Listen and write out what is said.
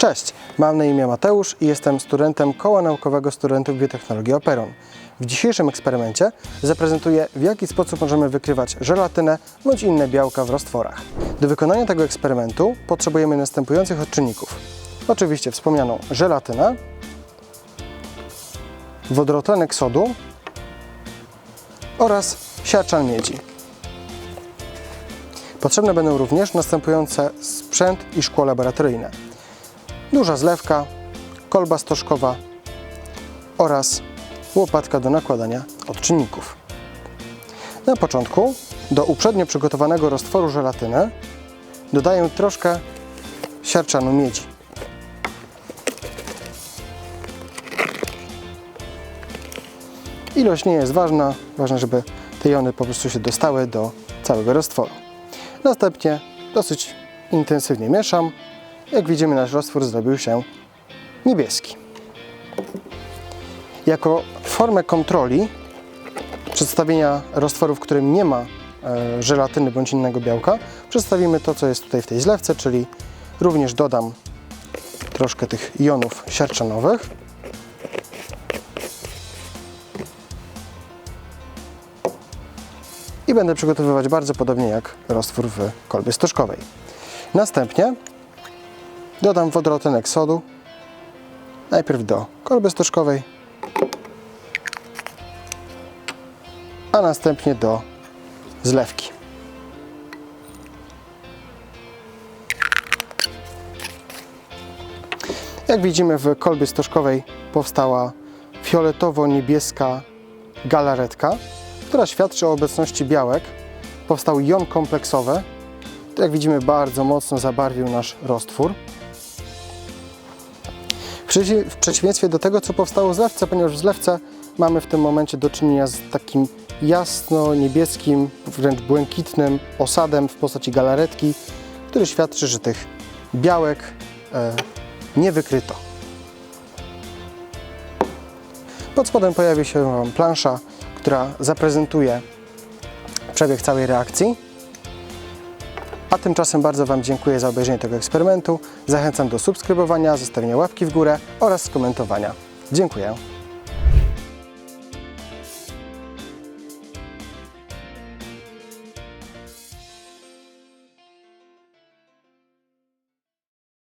Cześć, mam na imię Mateusz i jestem studentem Koła Naukowego Studentów Biotechnologii Operon. W dzisiejszym eksperymencie zaprezentuję, w jaki sposób możemy wykrywać żelatynę bądź inne białka w roztworach. Do wykonania tego eksperymentu potrzebujemy następujących odczynników. Oczywiście wspomnianą żelatynę, wodorotlenek sodu oraz siarczan miedzi. Potrzebne będą również następujące sprzęt i szkło laboratoryjne. Duża zlewka, kolba stożkowa oraz łopatka do nakładania odczynników. Na początku do uprzednio przygotowanego roztworu żelatyny dodaję troszkę siarczanu miedzi. Ilość nie jest ważna, ważne, żeby te jony po prostu się dostały do całego roztworu. Następnie dosyć intensywnie mieszam. Jak widzimy, nasz roztwór zrobił się niebieski. Jako formę kontroli przedstawienia roztworu, w którym nie ma e, żelatyny bądź innego białka, przedstawimy to, co jest tutaj w tej zlewce, czyli również dodam troszkę tych jonów siarczanowych. i będę przygotowywać bardzo podobnie jak roztwór w kolbie stożkowej. Następnie dodam wodorotlenek sodu najpierw do kolby stożkowej, a następnie do zlewki. Jak widzimy w kolbie stożkowej powstała fioletowo-niebieska galaretka, która świadczy o obecności białek. Powstał jon kompleksowy. Jak widzimy, bardzo mocno zabarwił nasz roztwór. W przeciw- W przeciwieństwie do tego, co powstało w zlewce, ponieważ w zlewce mamy w tym momencie do czynienia z takim jasno-niebieskim, wręcz błękitnym osadem w postaci galaretki, który świadczy, że tych białek e, nie wykryto. Pod spodem pojawi się Wam plansza, która zaprezentuje przebieg całej reakcji. A tymczasem bardzo Wam dziękuję za obejrzenie tego eksperymentu. Zachęcam do subskrybowania, zostawienia łapki w górę oraz skomentowania. Dziękuję.